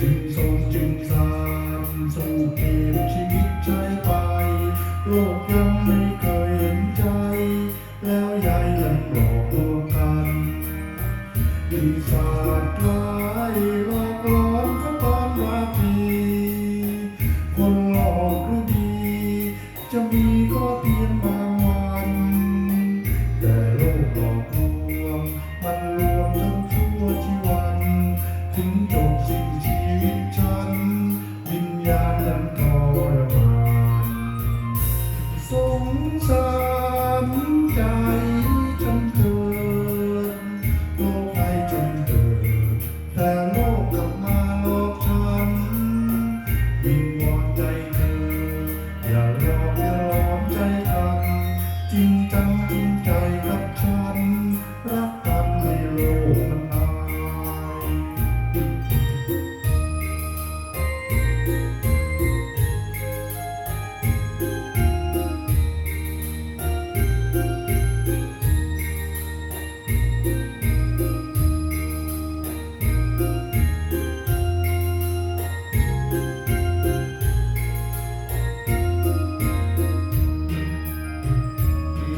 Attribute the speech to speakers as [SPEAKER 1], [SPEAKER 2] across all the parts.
[SPEAKER 1] จึงทรงจึงสามสู่เกมชีวิตใช้ไป โลกยังไม่เคยเห็นใจ แล้วยายยังหลอกตัวกันดีศาสตร์ร้ายหลอกหลอนเขาตอนราตรีคนหลอกรู้ดี จะมีก็เพียงบางวัน แต่โลกหลอกลวงมันรวมทั้งชั่วชีวัน ถึงจบสิ้น จังใจรักฉัน รักกันไม่โล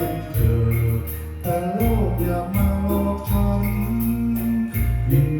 [SPEAKER 1] ฉันเธอแต่โลกอย่ามาหลอกฉัน